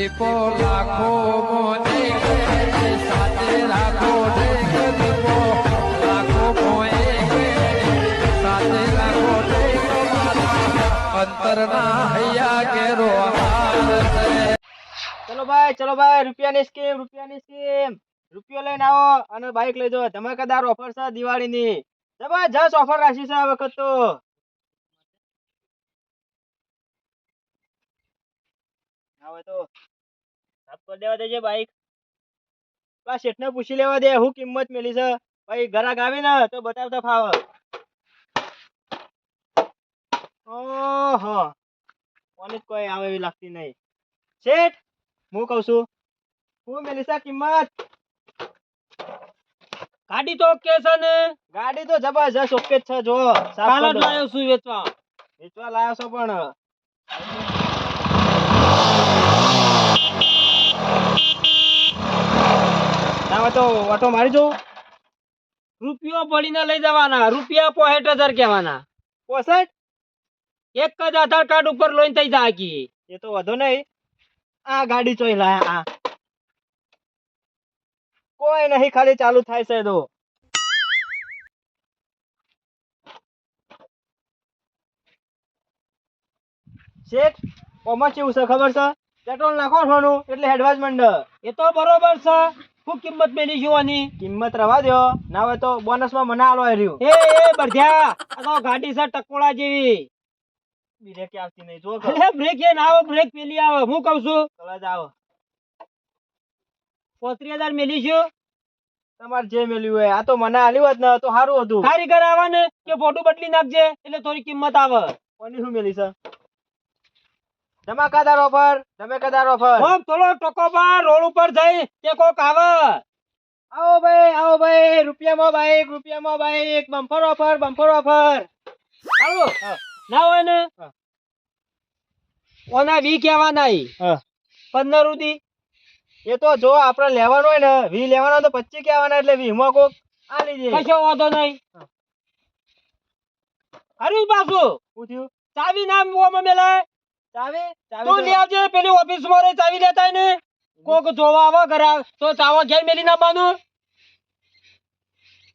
દીપો લાખો મોને દીપો મોએ સાથે રાખો હૈયા કેરો ચલો ભાઈ ચલો ભાઈ, રૂપિયાની સ્કીમ રૂપિયાની સ્કીમ રૂપિયો લઈને આવો અને બાઇક લઈ જાઓ ધમાકેદાર ઓફર છે દિવાળીની. જબરજસ્ત ઓફર રાખી છે આ વખત તો. હવે તો. સાફ દેવા દેજે બાઈક પેલા શેઠને પૂછી લેવા દે હું કિંમત મેલી છે? ભાઈ ઘરાક આવી ને તો બતાવતા ફાવ. ઓહો કોને કોઈ આવે એવી લાગતી નહીં. શેઠ હું કહું છું હું મેલિસા કિંમત? ગાડી તો ઓકે છે ને? ગાડી તો જબરજસ્ત ઓકે છે જો કાલ જ લાવ્યો છું વેચવા. વેચવા લાવ્યો છો પણ. ના તો ઓટો મારી જો. રૂપિયો પડીને લઈ જવાના રૂપિયા પોસઠ હજાર કહેવાના. પોસઠ? એક જ આધાર કાર્ડ ઉપર લોન થઈ જાય કી એ તો વધુ નહીં. આ ગાડી ચોઈ લાયા આ. કોઈ નહીં ખાલી ચાલુ થાય છે તો. શેઠ કોમર્સ કેવું છે ખબર છે? પેટ્રોલ નાખવાનું એટલે એડવાન્સ મંડ એ તો બરોબર છે. શું કિંમત મેલી જોવાની કિંમત રવા દો ના હોય તો બોનસમાં મને આલો રહ્યું. એ એ બરધ્યા આ તો ગાડી છે ટકોળા જેવી. બ્રેક આવતી નહીં જો અલે બ્રેક એ ના આવે બ્રેક પેલી આવે. હું કઉ છું? ચલો જ આવો. હજાર મેલી છું. તમારે જે મેલ્યું હોય આ તો મને આલ્યું હોત ને તો સારું હતું. કારીગર આવે ને કે ફોટો બદલી નાખજે એટલે થોડી કિંમત આવે. કોની શું મેલી છે? ધમાકાદાર ઓફર ધમાકાદાર ઓફર ઓમ તોલો ટકો પર રોડ ઉપર જઈ કે કોક આવે. આવો ભાઈ આવો ભાઈ રૂપિયામાં બાઈક રૂપિયામાં bike bumper offer bumper offer આવો ના હોય ને? ઓના વી કેવા નહીં પંદર સુધી. એ તો જો આપણે લેવાનું હોય ને વી લેવાનો તો પચીસ કહેવાના એટલે વી માં કોક આ લીધે કશો વાંધો નહીં. અરે હરી પાછું પૂછ્યું ચાવી નામ ઓમાં મેલાય તું લઈ આવજે પેલી ઓફિસમાં રહી ચાવી લેતા ને. કોક જોવા આવે ઘરા તો ચાવા ઘેર મેલી નાખવાનું.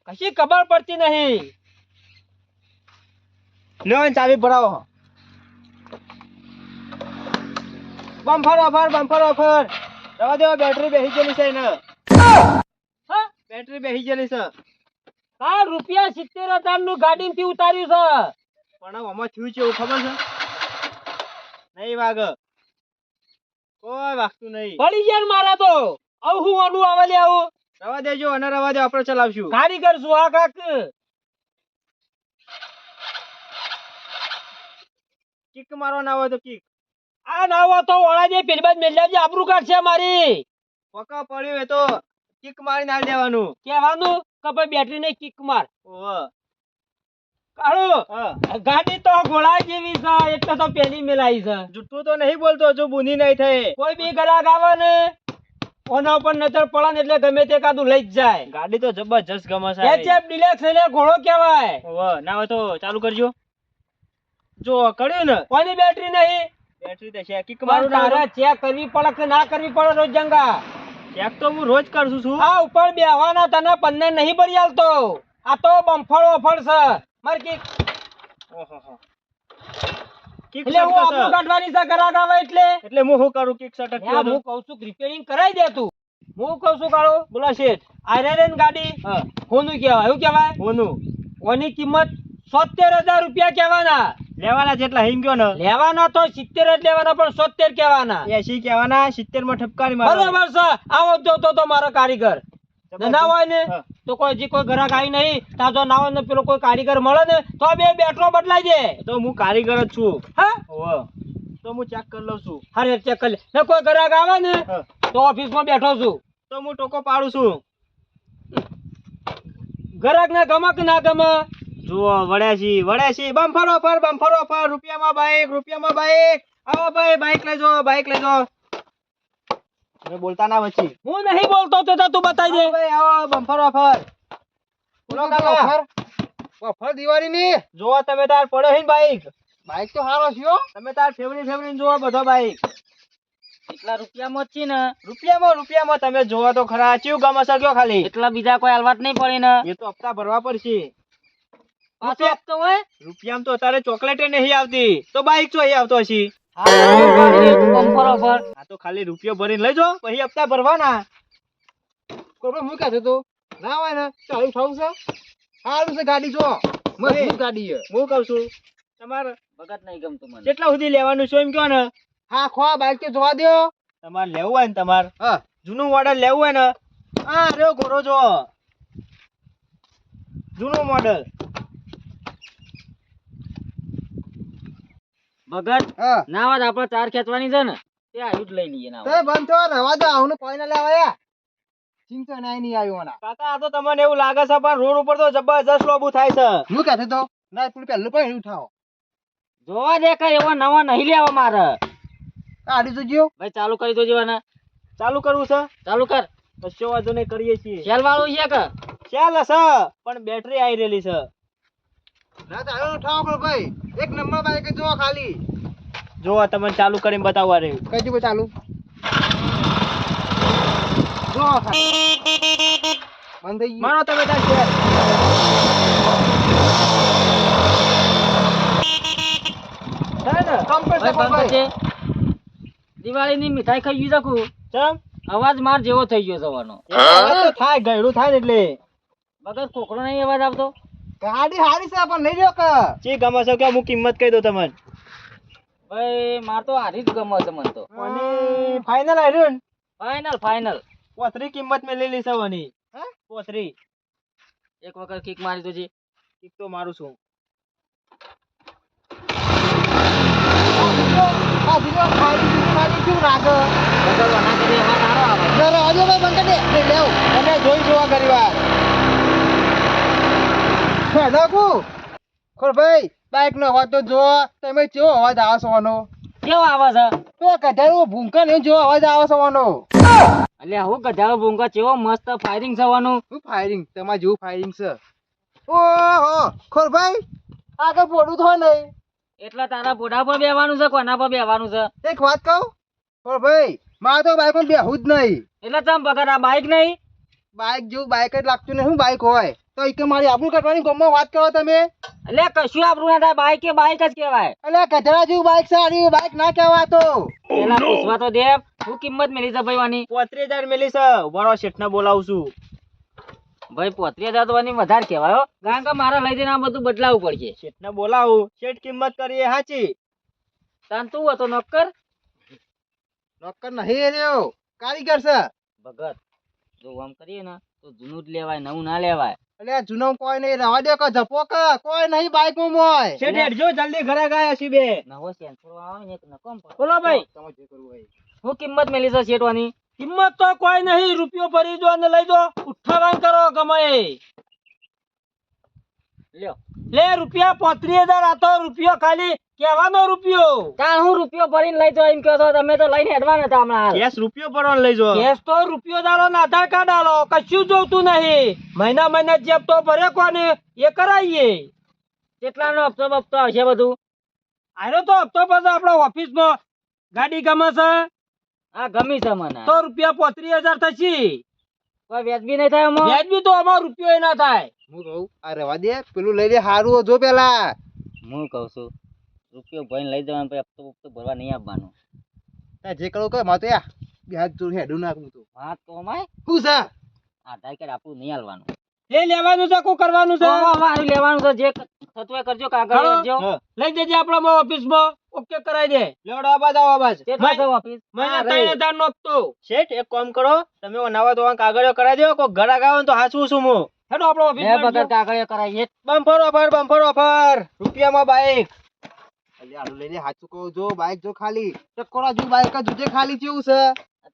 કશી ખબર પડતી નહીં. લ્યો ચાવી ભરાવો. બમ્ફર ઓફર બમ્ફર ઓફર રવા દેવો બેટરી બેસી ગયેલી છે એને. હા? બેટરી બેસી ગયેલી છે. આ રૂપિયા સિત્તેર હજારનું ગાડી થી ઉતાર્યું છે. પણ આમાં થયું છે એવું ખબર છે? નહીં વાગ કોઈ વાગતું નહીં. પડી ગયા મારા તો. આવું હું આનું આવે લે આવું? રવા દેજો અને રવા દે આપણે ચલાવશું. કારીગર છું આ કાક. કિક મારો ના હોય તો કિક. આ ના હોય તો ઓળા જે પેલી બાદ મેલ્યા જે આબરૂ કાઢશે મારી. પકા પડ્યું એ તો. કિક મારી ના દેવાનું. કહેવાનું કે ભાઈ બેટરી ને કિક માર. ઓહો. કાળુ ગાડી તો ઘોડા જેવી છે એટલે તો પેલી મેલાઈ છે. જુઠ્ઠું તો નહીં બોલતો જો બુની નહીં થઈ. કોઈ બી ગ્રાહક આવે ને ઓના ઉપર નજર પડે ને એટલે ગમે તે કાદું લઈ જ જાય. ગાડી તો જબરજસ્ત ગમે છે એચએફ ડિલેક્સ એટલે ઘોડો કહેવાય. ના હોય તો ચાલુ કરજો. જો કર્યું ને? કોની બેટરી નહીં? બેટરી તો છે કિક મારું તારે ચેક કરવી પડે કે ના કરવી પડે રોજ જંગા? ચેક તો હું રોજ કરું છું આ ઉપર બેહવાના તને પન્ને નહીં ભરી આલતો આ તો બમફળ ઓફળ છે. માર કે ઓહો કિક એટલે હું આપણું કાઢવાની છે ગ્રાહક આવે એટલે. એટલે હું શું કરું? કિક સટક હા, હું કહું છું રિપેરિંગ કરાવી દે તું. હું કહું છું કાળો? બોલા શેઠ. આયરન ગાડી. હોનું કહેવાય. એવું કહેવાય? હોનું. ઓની કિંમત સોતેર હજાર રૂપિયા કહેવાના. લેવાના જેટલા હિંગ ગયો ને. લેવાના તો સિત્તેર જ લેવાના પણ સોતેર કહેવાના. એસી કહેવાના? સિત્તેરમાં ઠપકારી મારો. બરોબર છે. આવો જો તો મારો કારીગર. ના હોય ને. તો કોઈ હજી કોઈ ગ્રાહક આવી નહીં તા જો ના હોય ને પેલો કોઈ કારીગર મળે ને તો બે બેટરો બદલાઈ દે તો હું કારીગર જ છું. હા? તો હું ચેક કરી લઉં છું. અરે ચેક કરી લે. ને કોઈ ગ્રાહક આવે ને તો ઓફિસમાં બેઠો છું. તો હું ટોકો પાડું છું. ગ્રાહક ને ગમક ના ગમે? જુઓ વડ્યાસી વડ્યાસી ફર બમ ફરો ફર રૂપિયામાં બાઈક રૂપિયામાં બાઈક આવો ભાઈ બાઈક લેજો બાઈક લેજો. હવે બોલતા ના વચ્ચે. હું નહીં બોલતો તો તો તું બતાવી દે. ભાઈ આવો બમ્ફર ઓફર બોલો કાકા. ઓફર દિવાળીની. જો તમે તાર પડ્યો હે બાઈક બાઈક તો હારો છે તમે તાર ફેવરી ફેવરી જોવો બધો બાઈક એટલા રૂપિયામાં છે ને. રૂપિયામાં રૂપિયામાં. તમે જોવો તો ખરા. ચીવ ગમે છે કયો ખાલી. એટલા બીજા કોઈ હાલવાત નહીં પડી ને. એ તો હપ્તા ભરવા પડશે. પાછો હપ્તો હોય? રૂપિયામાં તો અત્યારે ચોકલેટ નહીં આવતી. તો બાઈક તો આવતો હશે. તો ખાલી રૂપિયો ભરીને લઈ જો પછી હપ્તા ભરવાના. કોઈ હું કહેતો તો? ના હોય ને ચાલુ થવું છે. સારું છે ગાડી જો. મજબૂત ગાડી છે. હું કઉ છું તમારે ભગત નહીં ગમતું મને. કેટલા સુધી લેવાનું છે એમ કહો ને. હા ખોવા બાઈક તો જોવા દો તમારે લેવું હોય ને તમારે. હા. જૂનું મોડલ લેવું હોય ને. આ રહ્યો ઘોડો જો. જૂનું મોડલ ભગત હા. ના વાત આપણે ચાર ખેંચવાની છે ને. તે આયુ જ લઈ લઈએ ના તે બંધ થયો રવા દો આવું કોઈ ના લેવા ચિંતા નાય નહીં આવ્યું મને કાકા આ તો તમને એવું લાગે છે પણ રોડ ઉપર તો જબરજસ્ત લોબુ થાય છે. હું કહેતો તો ના પેલું પહેલું પણ ઉઠાવો જોવા દે કઈ એવા નવા નહીં લેવા મારે. આડી તો ગયો ભાઈ ચાલુ કરી દો જીવાના ચાલુ કરવું છે? ચાલુ કર. કશો વાંધો નહીં કરીએ છીએ. સેલ વાળું છે કે? શેલ હશે પણ બેટરી આવી રહેલી છે. ના તો ઉઠાવો પણ ભાઈ. એક નંબર બાઈક જો ખાલી. જો આ ચાલુ કરીને બતાવવા રહ્યું. કઈ દીધું ચાલુ. જો ખાલી. બંધ થઈ ગયું. તમે તાર શેર થાય ને મીઠાઈ ખાઈ શકું ચમ? અવાજ માર જેવો થઈ ગયો તો થાય ગયડું થાય ને એટલે. બગર કોકડો નહીં અવાજ આવતો? ગાડી હારી છે પણ લઈ લ્યો કે ચી ગમે છે કે હું કિંમત કહી દઉં તમને. ભાઈ માર તો હારી જ ગમે છે મને તો. અને ફાઇનલ આવ્યું ને? ફાઇનલ ફાઇનલ પોતરી કિંમત મેં લેલી છે વની. પોતરી. એક વખત કિક મારી તો જી. એક તો મારું છું. આ દીકરો ખાલી દીકરી કેવું લાગે? બગર કરી અવાજ સારો આવે. જરા હજુ ભાઈ બંધ કરી લેવ લઈ જોઈ જોવા કરી વાર નાખું ખોર ભાઈ બાઈક નો અવાજ તો જો તમે કેવો અવાજ આવે વાનો કેવો આવે છે તો ગધારો ભૂંકા ને જો અવાજ આવે છે અલ્યા હું ગધારો ભૂંકા કેવો મસ્ત ફાયરિંગ થવાનું શું ફાયરિંગ તમારે જેવું ફાયરિંગ છે. ઓહો ખોર ભાઈ આગળ પોડું થો નહીં. એટલે તારા પોઢા પર બેવાનું છે કોના પર બેવાનું છે? એક વાત કહું? ખોર ભાઈ મારે તો બાઈક પર બેહું જ નહીં. એટલે તમ બગર આ બાઈક નહીં? બાઇક જેવું બાઇક જ લાગતું નહીં શું બાઇક હોય? તો એક મારી આબરૂ કાઢવાની ગમમાં વાત કરો તમે. એટલે કશું આબરૂ ના થાય બાઈક એ બાઈક જ કહેવાય. એટલે કચરા જેવું બાઈક સારી બાઈક ના કહેવાતો. પેલા પૂછવા તો દેવ શું કિંમત મેલી છે ભાઈ વાની પોત્રીસ હજાર મેલી છે બરો શેઠને બોલાવું છું. ભાઈ પોત્રીસ હજાર તો વાની વધારે કહેવાય હો. કારણ કે મારા લઈ જઈને આ બધું બદલાવું પડશે. શેઠને બોલાવું. શેઠ કિંમત કરીએ હાચી. તાન તું હતો નોકર? નોકર નહીં રહ્યો. કારીગર છે. ભગત જો આમ કરીએ ને તો જૂનું જ લેવાય નવું ના લેવાય. એટલે આ જૂનો કોઈ નહીં રવા દે કે જપો કે કોઈ નહીં બાઈકમાં મોય શેઠ હેડજો જલ્દી ઘરે ગયા છી બે. નવો સેન્સર આવે ને એક નકોમ. બોલો ભાઈ. તમે જે કરવું હોય હું કિંમત મેલી છે શેઠવાની? કિંમત તો કોઈ નહીં રૂપિયો ભરી દો અને લઈ દો. ઉઠાવાન કરો ગમે. લે રૂપિયા પોત્રીસ હજાર આ તો રૂપિયો ખાલી કેવાનો રૂપિયો. તાણ હું રૂપિયો ભરીને લઈ જાઓ એમ કહો છો તમે તો લઈને હેડવા નતા હમણાં કેસ રૂપિયો ભરવાનો લઈ જો કેસ તો રૂપિયો દાડો ને આધાર કાર્ડ આલો કશું જોતું નહીં. મહિના મહિના જેબ તો ભરે કોને એ કરાવીએ કેટલાનો હપ્તો હપ્તો આવશે બધું? આનો તો હપ્તો પછી આપણા ઓફિસમાં. ગાડી ગમે છે? આ ગમી છે મને. તો રૂપિયા પોત્રીસ હજાર થશે. વ્યાજબી નહીં થાય એમાં વ્યાજબી તો અમારો રૂપિયો ના થાય. હું કહું આ રવા દે પેલું લઈ લે હારું જો પેલા. હું કહું છું રૂપિયો ભાઈ લઈ જવાનું પછી હપ્તો હપ્તો ભરવા નહીં આપવાનું. ત્યાં જે કરો કહે મા તો યા બે તો હેડું નાખું તો. વાત તો અમાય શું છે આધાર કાર્ડ આપણું નહીં હાલવાનું. એ લેવાનું છે કોઈ કરવાનું છે? અમારું લેવાનું છે જે થતું કરજો કાગળ લેજો લઈ જજે આપણા ઓફિસમાં. ઓકે કરાઈ દે. લેવડો આબાજ આવો આબાજ કેટલા છે ઓફિસ. મને ત્રણ. હજાર નો શેઠ એક કામ કરો. તમે નવા ધોવા કાગળિયો કરાઈ દો. કોઈ ઘર આવો તો હાચવું છું હું. હેડો આપણો બે ઓફિસ વખત કાગળિયો કરાવીએ બમ્પર ઓફર બમ્પર ઓફર રૂપિયામાં બાઈક અલ્યા હારું લઈ હાચું કહું જો બાઈક જો ખાલી. ટકોરા જો બાઈક જોજે ખાલી કેવું છે?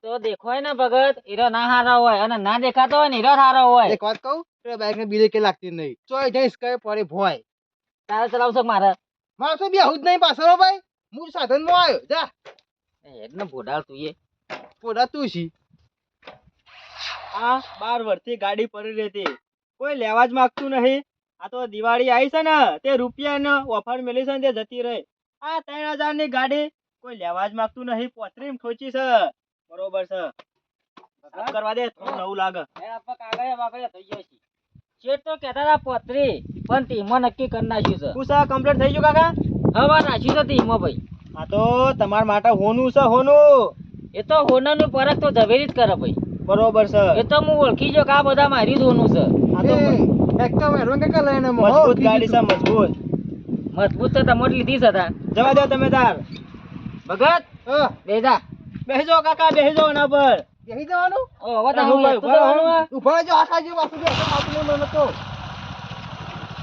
તો દેખાય ને ભગત હીરો ના હારો હોય અને ના દેખાતો હોય ને હીરો હારો હોય. એક વાત કહું? બાઈક ને બીજે કે લાગતી નહીં. ચોય જઈશ કઈ પડે ભોય. તારે ચલાવશો કે મારે? માણસો બે જ નહીં પાછળ ભાઈ. હું સાધનમાં આવ્યો જા. હેડ ને ભોડાળ તું એ. ભોડા તું છી આ બાર વર્ષથી ગાડી પડી રહેતી. કોઈ લેવા જ માંગતું નહીં. આ તો દિવાળી આવી છે ને તે રૂપિયાનો ઓફર મેલી છે ને તે જતી રહી. આ ત્રણ હજારની ગાડી કોઈ લેવા જ માંગતું નહીં. પોતરીમ ખોચી છે. બરોબર છે. કરવા દે થોડું નવું લાગે. આપણે કાગળિયા થઈ ગયા છે. શેઠ તો કહેતા હતા પોતરી પણ ટીમમાં નક્કી કરી નાખ્યું છે. શું સર કમ્પ્લીટ થઈ ગયું કાકા? હવા નાખ્યું છે ટીમમાં ભાઈ. આ તો તમારા માટે હોનું છે હોનું. એ તો હોનાનું પરખ તો ઝવેરી જ કરે ભાઈ. બરોબર છે. એ તો હું ઓળખી જો કે આ બધા મારી જ હોનું છે. આ તો એકદમ લઈને મજબૂત ગાડી છે મજબૂત. મજબૂત છે તમારી લીધી છે તાર. જવા દો તમે તાર. ભગત હા. બેજા બેસજો કાકા બેસજો એના પર. બેહી જવાનું? ઓ હવે તો હું ઊભા જે જે મને તો.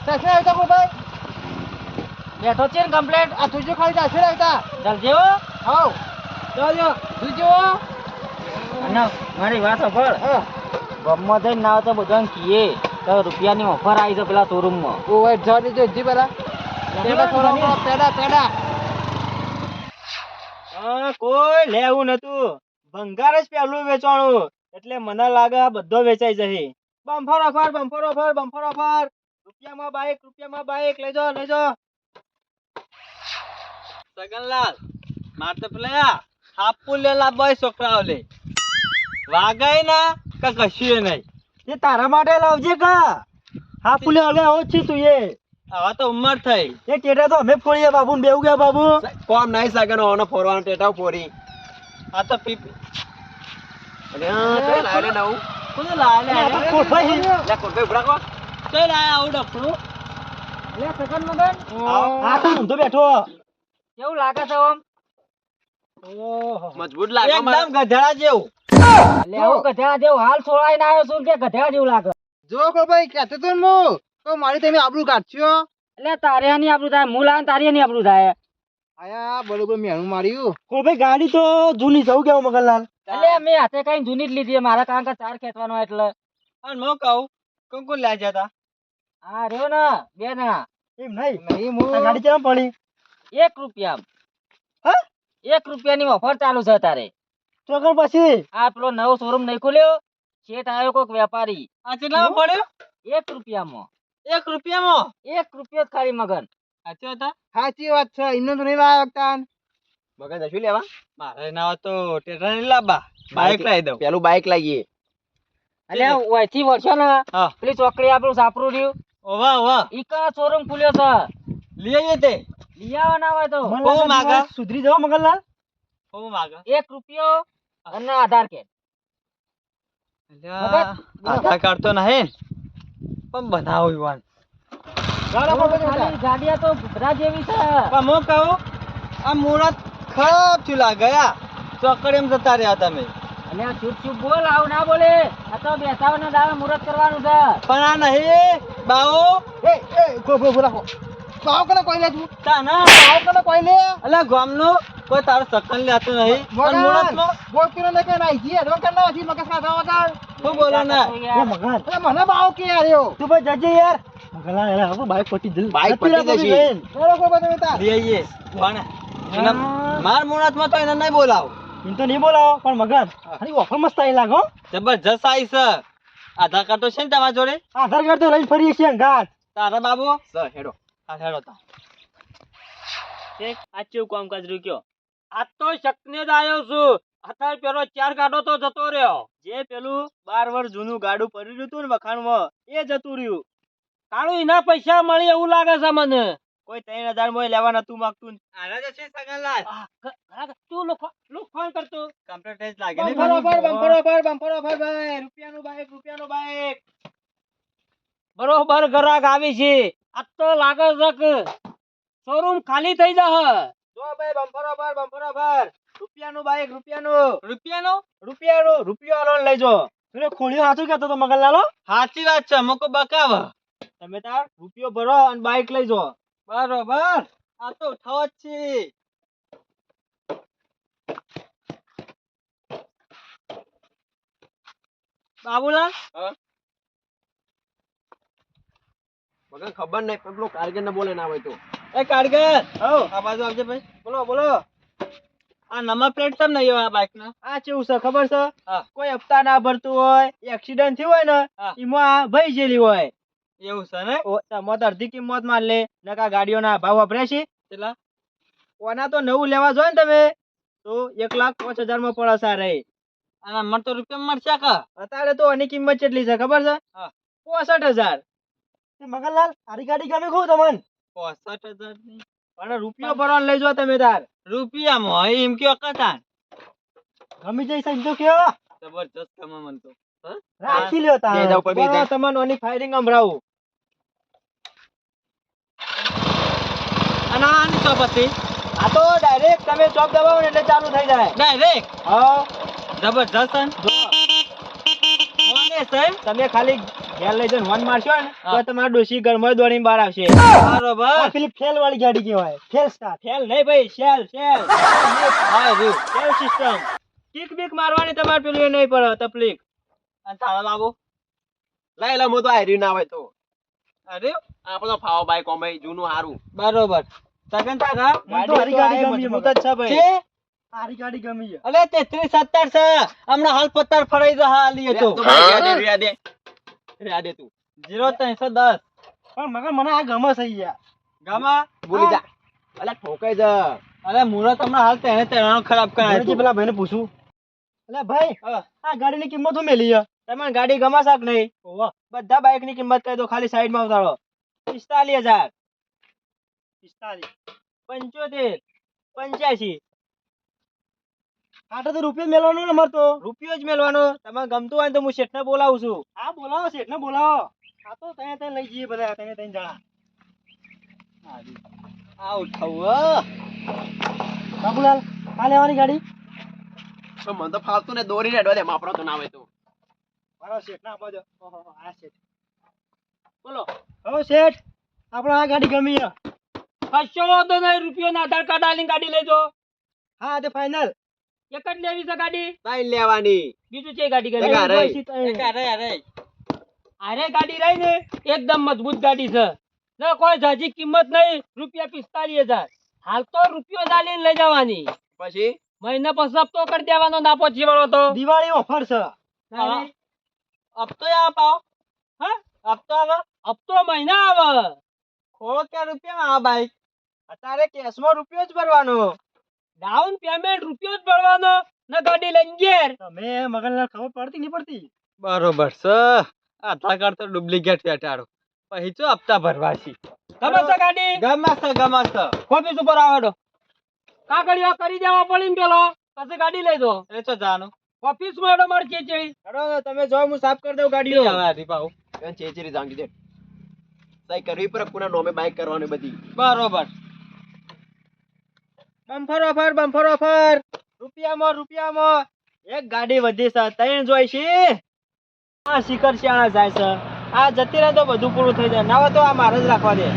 આવતા બેઠો છે ને કમ્પ્લેટ આ તુજો ખાલી સાચે આવતા જલજે હો હાઉ તુજો મારી વાત સાંભળ. બમમાં જઈને ના તો બધાને કીએ તો રૂપિયાની ઓફર આવી છે પેલા શોરૂમમાં ઓ ભાઈ જવા દેજો જી પેલા. પેડા પેડા. કોઈ લેવું નતું. ભંગાર જ પહેલું વેચવાનું એટલે મને લાગે આ બધો વેચાઈ જશે. Bumper offer bumper offer bumper offer રૂપિયામાં બાઈક રૂપિયામાં બાઈક લેજો લેજો. સગનલાલ માર તો પેલા હાપુ લેલા લાવવા છોકરાઓ લે. વાગાય ના કે કશું નહીં. એ તારા માટે લાવજે કા. હા લે હવે આવો છે તું એ. હવે તો ઉંમર થઈ. એ ટેટા તો અમે ફોડીએ બાબુ બેવું ગયા બાબુ કોમ નહીં સગન ઓનો ફોરવાનો ટેટાવ ફોરી. આ તો પીપી. અને આ લારે નવું. કોને લાયા લે કોઠાઈ. લે કોઈ ભાઈ ઉભરા કો કઈ લાયા આવું ડફડું લે સગન મગન આ તો ઊંધો બેઠો. કેવું લાગે છે આમ મજબૂત લાગે એકદમ ગધેડા જેવું. લે હું ગધેડા જેવું. હાલ છોડાઈને આવ્યો છું કે ગધેડા જેવું લાગે? જો કો ભાઈ કહેતો તો મુ હું. તો મારી તમે આબરૂ કાઢશો એટલે તારે આની આબરૂ થાય હું લાવે તારી આની આબરૂ થાય. આયા બરોબર મેણું માર્યું. કો ભાઈ ગાડી તો જૂની જવું કેવું મગનલાલ? એટલે મેં હાથે કઈ જૂની જ લીધી મારા કારણ કે ચાર ખેંચવાનો એટલે. અને હું કહું. કોણ કોણ લઈ જતા હા રહ્યો ને બે ના એમ નહીં? ગાડી કેમ પડી? એક રૂપિયા એક રૂપિયાની ઓફર ચાલુ છે તારે ચોકર પછી? આ પેલો નવો શોરૂમ નહીં ખોલ્યો શેઠ આવ્યો કોક વેપારી. આ કેટલામાં પડ્યો? એક રૂપિયામાં. એક રૂપિયામાં? એક રૂપિયો જ ખાલી મગન. સાચો વાત છે. એમને તો નહીં લાવ્યા વખતાન. મગન શું લેવા? મારે ના તો ટેટર નહીં લાવવા. બાઇક લાવી દઉં. પેલું બાઈક લાવીએ. અલે ઓયથી વર્ષો ને. પેલી ચોકડી આપણું સાપરું રહ્યું. ઓવા ઓવા. ઈ કા શોરૂમ ખુલ્યો છે? લઈ આવીએ તે. લઈ આવવાના હોય તો. બહુ માગા. સુધરી જાઓ મગનલાલ બહુ માગે. એક રૂપિયો અને આધાર કાર્ડ આધાર કાર્ડ તો નહીં. પણ બનાવો યુવાન ગાડિયા તો ઘૂઘરા જેવી છે. પણ હું કહું આ મુહૂર્ત ખરાબ થયું લાગે યાર ચોકડી એમ જતા રહ્યા તમે. અને આ ચૂપ ચૂપ બોલ આવું ના બોલે. આ તો બેસાવાનો દાડે મુહૂર્ત કરવાનું છે. પણ આ નહીં બાવો. એ એ કોઈ કોઈ બોલા પાવ કને કોઈ લે તું? તાના. પાવ કને કોઈ લે અલા ગામનો કોઈ તારો સકન લેતું નહીં. પણ મુહૂર્તમાં બોલ કિલો ને કે નાઈ જી એડો ના જી મગસ ખાતા હતા. તું બોલા ના? એ મગન એ મને બાવ કે યાર યો તું ભાઈ જજે યાર. મગલા અરે હવે બાઈક પટી જલ્દી બાઈક પટી જશે. લઈને. બરોબર બધા બેટા. લઈ આવીએ. પણ માર મુહૂર્તમાં તો એને નહીં બોલાવ. ઇન તો નહીં બોલાવો પણ મગન અરે ઓફર મસ્ત આઈ લાગો જબરજસ્ત આઈ છે. આધાર કાર્ડ તો છે ને તમારા જોડે? આધાર કાર્ડ તો લઈને ફરીએ છીએ ગાત તારા બાબુ? સર હેડો. હા હેડો તા. આ કેવું કામકાજ રહ્યું કયો આ તો શકને જ આવ્યો છું. અત્યારે પેલો ચાર ગાડો તો જતો રહ્યો. જે પેલું બાર વર્ષ જૂનું ગાડું પડી રહ્યું હતું ને વખાણમાં એ જતું રહ્યું. કાળું એના પૈસા મળી એવું લાગે છે મને. કોઈ ત્રણ હજાર મોય લેવા નતું માગતું આના સગનલાલ તું લુખ- ફોન કરતો. કમ્પ્યુટર લાગે ને bumper offer bumper offer bumper offer ભાઈ. રૂપિયાનું બાઈક રૂપિયાનું બાઈક બરોબર ગ્રાહક આવી છે. આ તો લાગે છે કે શોરૂમ ખાલી થઈ જશે. જો ભાઈ બમ્પર ઓફર બમ્પર ઓફર રૂપિયાનું બાઈક રૂપિયાનું. રૂપિયાનો? રૂપિયાનું રૂપિયો લોન લેજો પેલો ખોળિયો હાથું કહેતો હતો મગનલાલો સાચી વાત છે મકો બકાવ. તમે તાર રૂપિયો ભરો અને બાઈક લઈ જો. બરોબર. આ તો ઉઠાવ જ છે. બાબુલાલ? મગન ખબર નહીં પેલો કારગર ને બોલે ના હોય તો. એ કારગર! આ બાજુ આવજે ભાઈ. બોલો બોલો. આ નંબર પ્લેટ કેમ નહીં આ બાઈક ના આ કેવું છે ખબર છે? કોઈ હપ્તા ના ભરતું હોય એક્સિડન્ટ થયું હોય ને એમાં ભઈ જેલી હોય. એવું છે ને? મત અડધી કિંમતમાં લે નકા ગાડીઓના ભાવ વપરાશે છે કેટલા? ઓના તો નવું લેવા જોઈએ ને તમે તો એક લાખ પાંચ હજારમાં પડે સારે અને મને તો રૂપિયા મળશે કા? અત્યારે તો એની કિંમત કેટલી છે ખબર છે? પોસઠ હજાર. મગનલાલ તારી ગાડી ગમે કહું તમને? પોસઠ હજાર પણ રૂપિયો ભરવાનો લઈ જાઓ તમે તાર. રૂપિયામાં એમ કયો કથા ગમી જઈ સંજો કયો? જબરજસ્ત કમા મન તો. રાખી લ્યો તાર. બે જાઓ, પર બે જાઓ. તમને આની ફાયરિંગ સંભળાવું. અને આની તો પછી? આ તો ડાયરેક્ટ તમે ચોક દબાવો ને એટલે ચાલુ થઈ જાય. ડાયરેક્ટ હા. જબરજસ્ત તમે ખાલી ઘેર લઈ જઈને હોર્ન મારશો ને તો. તમારા ડોશી ઘરમાં દોડીને બહાર આવશે. બરોબર. પેલી ફેલ વાળી ગાડી કહેવાય. ફેલ સ્ટાર ફેલ નહીં ભાઈ શેલ શેલ. હા રહ્યું શેલ સિસ્ટમ કિક બીક મારવાની તમારે પેલી નહીં પડે તકલીફ. અને તાળા બાબુ લઈ લે હું તો આયરી ના હોય તો. અરે આપણો ફાવો બાઈક ઓમાઈ જૂનું હારું. બરોબર. સગન તારા હું તો હરી ગાડી ગમી જ છે ભાઈ. છે આરી ગાડી ગમી છે. અલે તેત્રીસ સત્તર છે. હમણાં હાલ પત્તર ફરાઈ દો હાલ તો. દે તું. જીરો ત્રણસો દસ. પણ મગર મને આ ગમે છે યાર ગામા? ભૂલી જા. અલા ઠોકાઈ જા. અરે મુરત હમણાં હાલ તેને તેનો ખરાબ કરાય છે પેલા ભાઈને પૂછું. એટલે ભાઈ આ ગાડીની કિંમત હું મેલી છે? તમને ગાડી ગમે શાક નહીં. બધા બાઇકની કિંમત કહી દો ખાલી સાઈડમાં ઉતારો. પિસ્તાલીસ હજાર. પિસ્તાલીસ. પંચોતેર. પંચ્યાસી. આટલો તો રૂપિયો મેળવાનો ને અમારે તો. રૂપિયો જ મેળવાનો. તમે ગમતું હોય તો હું શેઠને બોલાવું છું. હા બોલાવો શેઠને બોલાવો. આ તો ત્યાં ત્યાં લઈ જઈએ બધા ત્યાં ત્યાં જણા આ ઉઠાવું બાબુલાલ આ લેવાની ગાડી? તો મને તો ફાલતું ને દોરી રેડવા દે માપરો તો ના હોય તો. મારો શેઠ ના આપો ઓહો, આ શેઠ. બોલો. હવે શેઠ. આપણે આ ગાડી ગમી છે. કશો વાંધો નહીં રૂપિયો ના આધાર કાર્ડ આલી ગાડી લેજો. હા તે ફાઇનલ એક જ લેવી છે ગાડી? તાઈ લેવાની? બીજું છે ગાડી રહી. અરે અરે અરે ગાડી રહી ને? એકદમ મજબૂત ગાડી છે. ને કોઈ જાજી કિંમત નહીં. રૂપિયા પિસ્તાલીસ હજાર. હાલ તો રૂપિયો જ લઈ જવાની. પછી? મહિના પછી હપ્તો કરી દેવાનો ના પહોંચી વળો તો. દિવાળી ઓફર છે. હપ્તો આપ આવો. હા? હપ્તો આવે? હપ્તો મહિના આવે. ખોળો ક્યાં રૂપિયા આ બાઈક? અત્યારે કેશમાં રૂપિયો જ ભરવાનો. ડાઉન પેમેન્ટ રૂપિયો જ ભરવાનો ને ગાડી લઈને ઘેર. તમે મગનલાલ ખબર પડતી નહીં પડતી? બરોબર છે. આધાર કાર્ડ તો ડુપ્લિકેટ બેઠાડો પછી તો હપ્તા ભરવા છે? ખબર છે ગાડી? ગમાશે ગમાશે ઓફિસ ઉપર આવેડો કાગળિયો કરી દેવા પડી પેલો. પછી ગાડી લઈ દો. એ તો જાનો ઓફિસમાં એડો મારી ચેચડી હેડો તમે જો હું સાફ કરી દઉં ગાડીઓ. પાવ એમ ચેચરી જાંગી દે. સહી કરવી પર પુના નોમે બાઈક કરવાની બધી. બરોબર. બમ્ફર ઓફર બમ્ફર ઓફર રૂપિયામાં રૂપિયામાં. એક ગાડી વધી છે. ત્રણ જોઈ છે. આ શિખર શિયાળા જાય છે. આ જતી રહે તો બધું પૂરું થઈ જાય. ના હોય તો આ મારે જ રાખવા દે.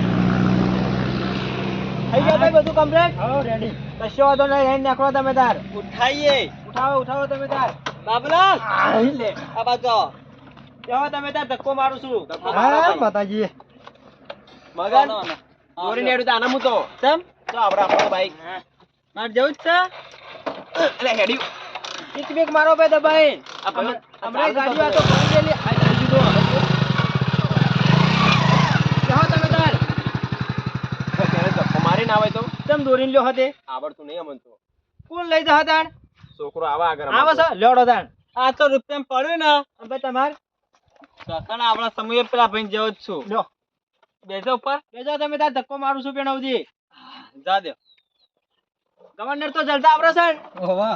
થઈ ગયો ભાઈ બધું કમ્પ્લીટ હા રેડી કશો વાંધો નહીં. લઈને નાખો તમે તાર. ઉઠાઈએ. ઉઠાવો ઉઠાવો તમે તાર. બાબલા. લે. આ બાજુ હવે તમે તાર. ધક્કો મારું છું. હા મારો. માતાજી મગન? દોરી નેડું તો આના હું તો. ચમ? તો આપણે આપણો બાઈક મારે જવું જ છે? અરે હેડ્યું કિક બીક મારો ભાઈ દબાઈ હમણાં ગાડીઓ આ તો ગયેલી. આ ગાડી જુઓ. કહો તમે તાર. મારી ના હોય તો? તમ દોરીને લ્યો હતે આવડતું નહીં અમન તો. કોણ લઈ જા તાર. છોકરો આવા આગળ આવો છે લેવડો તાર. આ તો રૂપિયા પડ્યું ને. અને તમાર. સકન આપણા સમયે પેલા ભાઈ જેવો જ છું. લ્યો. બેસો ઉપર. બેજો તમે તાર ધક્કો મારું છું પેણવજી જા દે. કમાન્ડર તો જલતા આવરો છે ઓવા